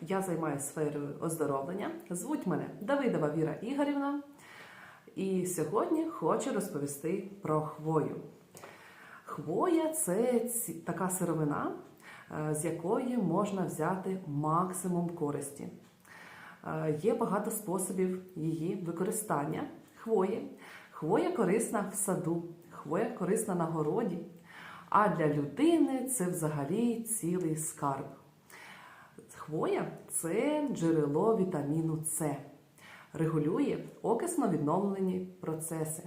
Я займаюся сферою оздоровлення. Звуть мене Давидова Віра Ігорівна. І сьогодні хочу розповісти про хвою. Хвоя це така сировина, е, з якої можна взяти максимум користі. Е, Є багато способів її використання хвої. Хвоя корисна в саду, хвоя корисна на городі, а для людини це взагалі цілий скарб. Хвоя це джерело вітаміну С, регулює окисно-відновлені процеси,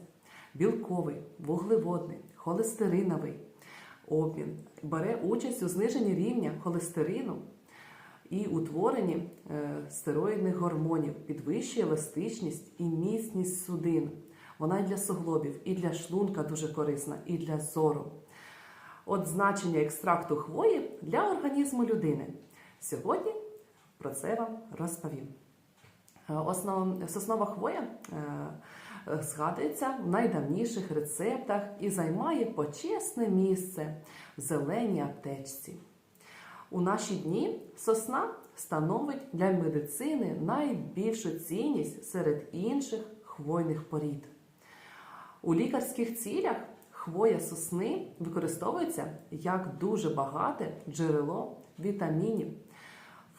білковий, вуглеводний, холестериновий обмін, бере участь у зниженні рівня холестерину і утворенні е, стероїдних гормонів, підвищує еластичність і міцність судин. Вона і для суглобів, і для шлунка дуже корисна, і для зору. От значення екстракту хвої для організму людини. Сьогодні про це вам розповім. Е, Основ, соснова хвоя е, е, згадується в найдавніших рецептах і займає почесне місце в зеленій аптечці. У наші дні сосна становить для медицини найбільшу цінність серед інших хвойних порід. У лікарських цілях хвоя сосни використовується як дуже багате джерело вітамінів,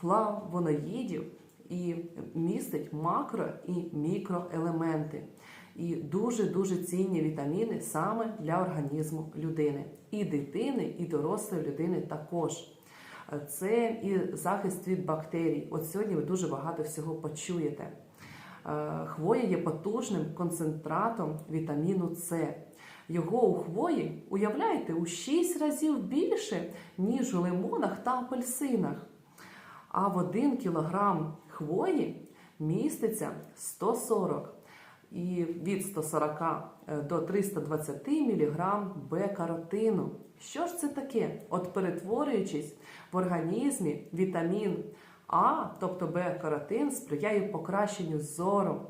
флавоноїдів і містить макро і мікроелементи. І дуже-дуже цінні вітаміни саме для організму людини. І дитини, і дорослої людини також. Це і захист від бактерій. От сьогодні ви дуже багато всього почуєте. Е, Хвоя є потужним концентратом вітаміну С. Його у хвої, уявляєте, у 6 разів більше, ніж у лимонах та апельсинах. А в 1 кілограм хвої міститься 140 і від 140 до 320 мг Б-каротину. Що ж це таке? От перетворюючись в організмі вітамін А, тобто Б-каротин, сприяє покращенню зору,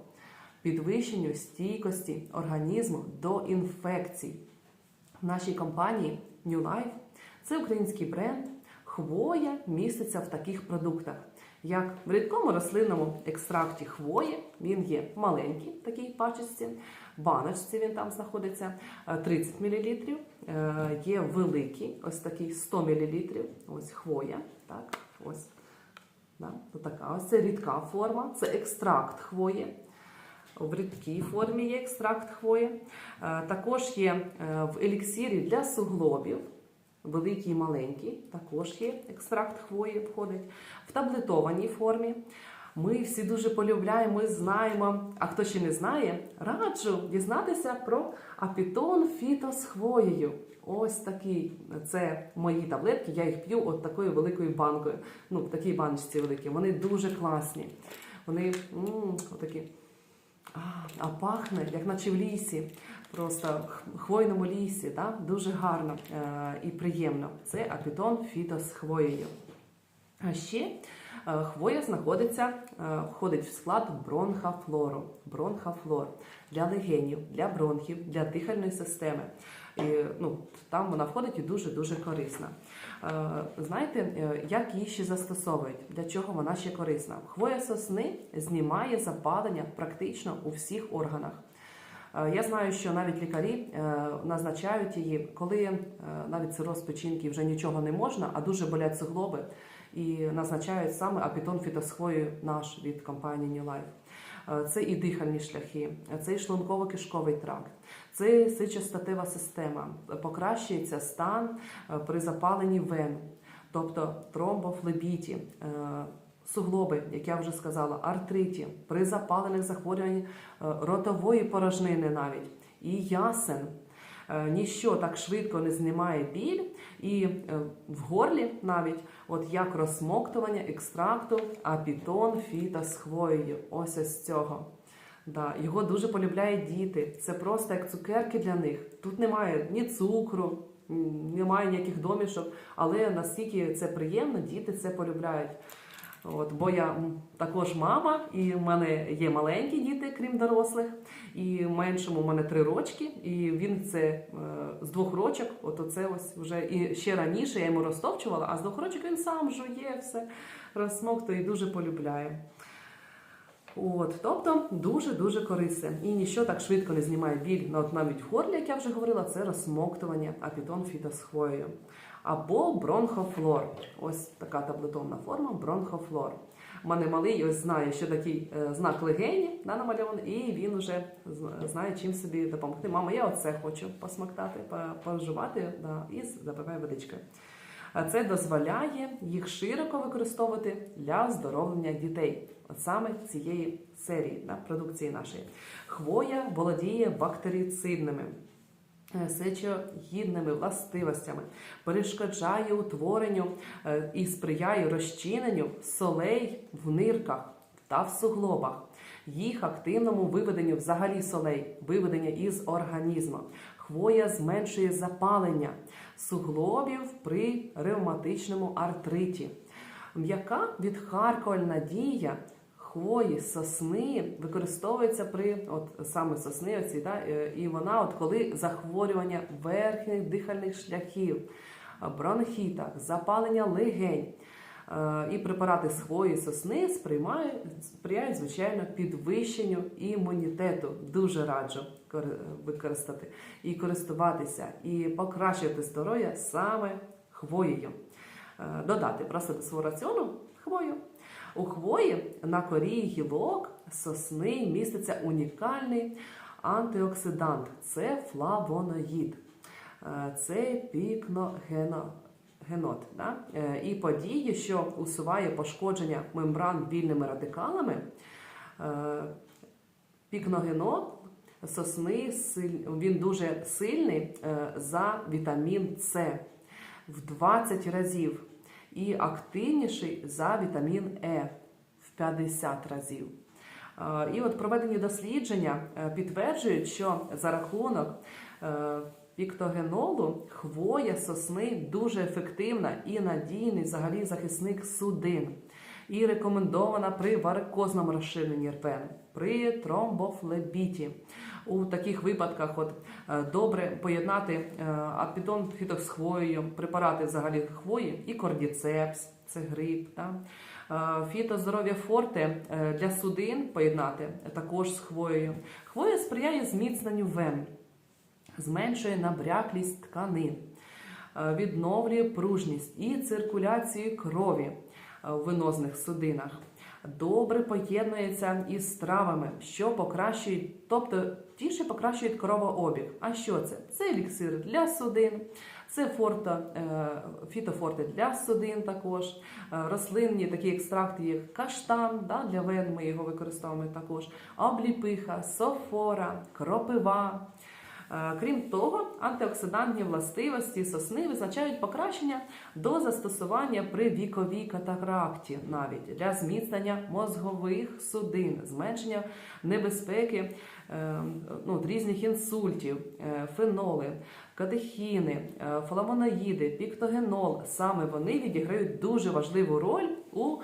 підвищенню стійкості організму до інфекцій. В нашій компанії New Life це український бренд. Хвоя міститься в таких продуктах, як в рідкому рослинному екстракті хвої, він є маленький, в такій пачечці, баночці він там знаходиться е, 30 мл, е, є великий, ось такий 100 мл, ось хвоя, так, ось. Да, така ось це рідка форма, це екстракт хвої. В рідкій формі є екстракт хвої. Е, Також є е, в еліксірі для суглобів, великий і маленький, також є екстракт хвої входить. В таблетованій формі. Ми всі дуже полюбляємо, ми знаємо. А хто ще не знає, раджу дізнатися про апітон фіто з хвоєю. Ось такий. Це мої таблетки, я їх п'ю от такою великою банкою. Ну, в такій баночці великій. Вони дуже класні. Вони м, отакі. А, пахне, як наче в лісі, просто в хвойному лісі, да? дуже гарно е, і приємно. Це апітон фіто з хвоєю. А ще е, хвоя знаходиться, е, входить в склад бронхофлору. Бронхофлор для легенів, для бронхів, для дихальної системи. І, ну, там вона входить і дуже-дуже корисна. Е, Знаєте, е, як її ще застосовують? Для чого вона ще корисна? Хвоя сосни знімає запалення практично у всіх органах. Е, Я знаю, що навіть лікарі назначають її, коли навіть цироз печінки вже нічого не можна, а дуже болять суглоби, і назначають саме апітон фітосхвою наш від компанії New Life. Це і дихальні шляхи, це і шлунково-кишковий тракт, це сичостатева система, покращується стан е, при запаленні вен, тобто тромбофлебіті, е, суглоби, як я вже сказала, артриті, при запалених захворюваннях е, ротової порожнини навіть і ясен. Ніщо так швидко не знімає біль, і в горлі навіть, от як розсмоктування екстракту апітон фіта з хвоєю. Ось ось цього. Да, його дуже полюбляють діти. Це просто як цукерки для них. Тут немає ні цукру, немає ніяких домішок, але наскільки це приємно, діти це полюбляють. От, бо я також мама, і в мене є маленькі діти, крім дорослих, і меншому в мене три рочки, і він це е, з двох рочок, от оце ось вже і ще раніше я йому розтопчувала, а з двох рочок він сам жує все, розсмоктує і дуже полюбляє. От, тобто дуже-дуже корисне. І ніщо так швидко не знімає біль, ну, от навіть в горлі, як я вже говорила, це розсмоктування апітон фітосхвоєю. Або бронхофлор. Ось така таблетовна форма бронхофлор. У мене малий ось знає, що такий е, знак легені да, намальований, і він вже знає, чим собі допомогти. Мама, я оце хочу посмоктати, пожувати да, і запиваю водичкою. А Це дозволяє їх широко використовувати для оздоровлення дітей, от саме цієї серії да, продукції нашої. Хвоя володіє бактерицидними. е, Сечогідними властивостями перешкоджає утворенню е, і сприяє розчиненню солей в нирках та в суглобах, їх активному виведенню взагалі солей, виведення із організму. Хвоя зменшує запалення суглобів при ревматичному артриті. М'яка відхаркувальна дія хвої, сосни використовується при от саме сосни, оці, да, е, і вона, от коли захворювання верхніх дихальних шляхів, бронхіта, запалення легень. Е, І препарати з хвої сосни сприяють, звичайно, підвищенню імунітету. Дуже раджу використати і користуватися, і покращити здоров'я саме хвоєю. Е, Додати просто до свого раціону хвою. У хвої на корі гілок сосни міститься унікальний антиоксидант це флавоноїд. Е, Це пікногенот. Да? Е, І події, що усуває пошкодження мембран вільними радикалами. Е, Пікногенот сосни він дуже сильний е, за вітамін С в 20 разів і активніший за вітамін Е в 50 разів. І от проведені дослідження підтверджують, що за рахунок піктогенолу хвоя сосни дуже ефективна і надійний взагалі захисник судин. І рекомендована при варикозному розширенні РПН, при тромбофлебіті. У таких випадках от, е, добре поєднати е, апідон фітокс з хвоєю, препарати взагалі хвої і кордіцепс, це грип. Та? Е, Фітоздоров'я форте для судин поєднати також з хвоєю. Хвоя сприяє зміцненню вен, зменшує набряклість тканин, е, відновлює пружність і циркуляцію крові е, в венозних судинах. Добре поєднується із травами, що покращують, тобто ті, що покращують кровообіг. А що це? Це еліксир для судин, це форто, е, фітофорти для судин також, рослинні такі екстракти, як каштан, да, для вен ми його використовуємо також, обліпиха, софора, кропива. Е, Крім того, антиоксидантні властивості сосни визначають покращення до застосування при віковій катаракті, навіть для зміцнення мозгових судин, зменшення небезпеки е, ну, різних інсультів, е, феноли, катехіни, флавоноїди, піктогенол. Саме вони відіграють дуже важливу роль у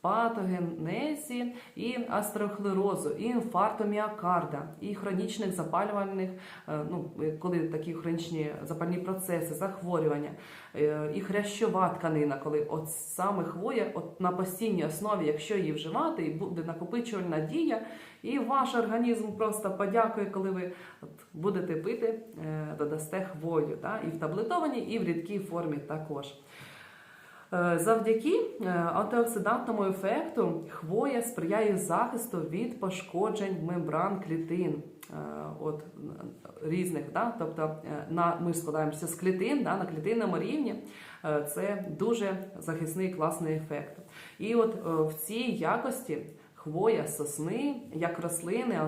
патогенезі і астеросклерозу, і інфаркту міокарда, і хронічних запалювальних, е, ну коли такі хронічні запальні процеси, захворювання, е, і хрящова тканина, коли от саме хвоя, от на постійній основі, якщо її вживати, і буде накопичувальна дія, і ваш організм просто подякує, коли ви будете пити, е, додасте хвою, да? і в таблетованій, і в рідкій формі також. Е, Завдяки е, антиоксидантному ефекту хвоя сприяє захисту від пошкоджень мембран клітин. е, От різних, да? тобто на ми складаємося з клітин да? на клітинному рівні. Це дуже захисний класний ефект. І от в цій якості хвоя сосни, як рослини,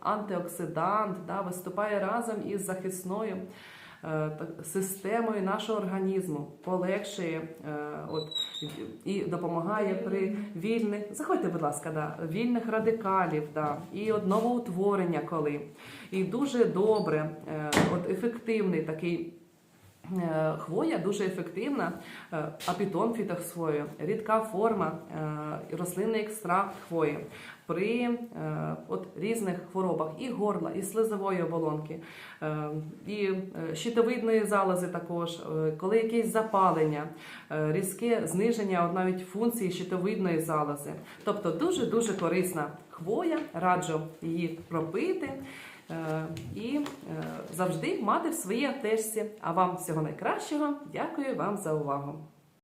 антиоксидант, да? виступає разом із захисною системою нашого організму, полегшує е, от, і допомагає при вільних, заходьте, будь ласка, да, вільних радикалів, да, і от новоутворення коли. І дуже добре, е, от ефективний такий Е, Хвоя дуже ефективна, е, апітон фітохвої, рідка форма, е, рослинний екстракт хвої при е, от, різних хворобах і горла, і слизової оболонки, е, і е, щитовидної залози також, е, коли якесь запалення, е, різке зниження навіть функції щитовидної залози. Тобто дуже-дуже корисна хвоя, раджу її пропити. Е, і е, завжди мати в своїй аптечці. А вам всього найкращого. Дякую вам за увагу.